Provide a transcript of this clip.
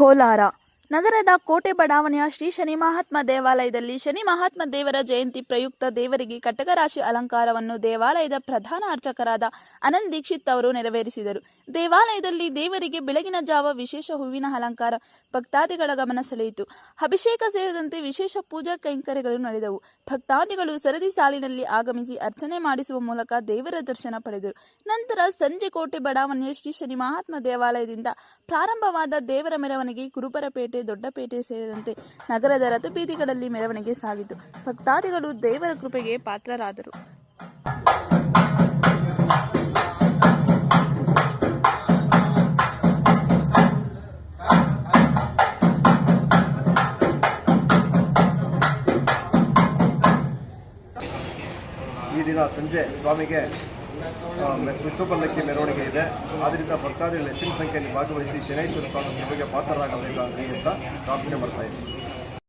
ಕೋಲಾರ ನಗರದ ಕೋಟೆ ಬಡಾವಣೆಯ ಶ್ರೀ ಶನಿ ಮಹಾತ್ಮ ದೇವಾಲಯದಲ್ಲಿ ಶನಿ ಮಹಾತ್ಮ ದೇವರ ಜಯಂತಿ ಪ್ರಯುಕ್ತ ದೇವರಿಗೆ ಕಟಕರಾಶಿ ಅಲಂಕಾರವನ್ನು ದೇವಾಲಯದ ಪ್ರಧಾನ ಅರ್ಚಕರಾದ ಅನಂತ್ ದೀಕ್ಷಿತ್ ಅವರು ನೆರವೇರಿಸಿದರು. ದೇವಾಲಯದಲ್ಲಿ ದೇವರಿಗೆ ಬೆಳಗಿನ ಜಾವ ವಿಶೇಷ ಹೂವಿನ ಅಲಂಕಾರ ಭಕ್ತಾದಿಗಳ ಗಮನ ಸೆಳೆಯಿತು. ಅಭಿಷೇಕ ಸೇರಿದಂತೆ ವಿಶೇಷ ಪೂಜಾ ಕೈಂಕರ್ಯಗಳು ನಡೆದವು. ಭಕ್ತಾದಿಗಳು ಸರದಿ ಸಾಲಿನಲ್ಲಿ ಆಗಮಿಸಿ ಅರ್ಚನೆ ಮಾಡಿಸುವ ಮೂಲಕ ದೇವರ ದರ್ಶನ ಪಡೆದರು. ನಂತರ ಸಂಜೆ ಕೋಟೆ ಬಡಾವಣೆಯ ಶ್ರೀ ಶನಿ ಮಹಾತ್ಮ ದೇವಾಲಯದಿಂದ ಪ್ರಾರಂಭವಾದ ದೇವರ ಮೆರವಣಿಗೆ ಕುರುಬರಪೇಟೆ ದೊಡ್ಡಪೇಟೆ ಸೇರಿದಂತೆ ನಗರದ ರಥಬೀದಿಗಳಲ್ಲಿ ಮೆರವಣಿಗೆ ಸಾಗಿತು. ಭಕ್ತಾದಿಗಳು ದೇವರ ಕೃಪೆಗೆ ಪಾತ್ರರಾದರು. ಈ ದಿನ ಸಂಜೆ ಸ್ವಾಮಿಗೆ ಆ, ಮೆ- ವಿಷ್ಣು ಪಲ್ಲಕ್ಕಿ ಮೆರವಣಿಗೆ ಇದೆ. ಆದ್ದರಿಂದ ಭಕ್ತಾದಿಗಳು ಹೆಚ್ಚಿನ ಸಂಖ್ಯೆಯಲ್ಲಿ ಭಾಗವಹಿಸಿ ಶನೇಶ್ವರ ಸ್ವಾಮಿ ನಿಮಗೆ ಪಾತ್ರರಾಗಬೇಕಾಗಿ ಅಂತ ಪ್ರಾರ್ಥನೆ ಮಾಡ್ತಾ ಇದ್ದೀನಿ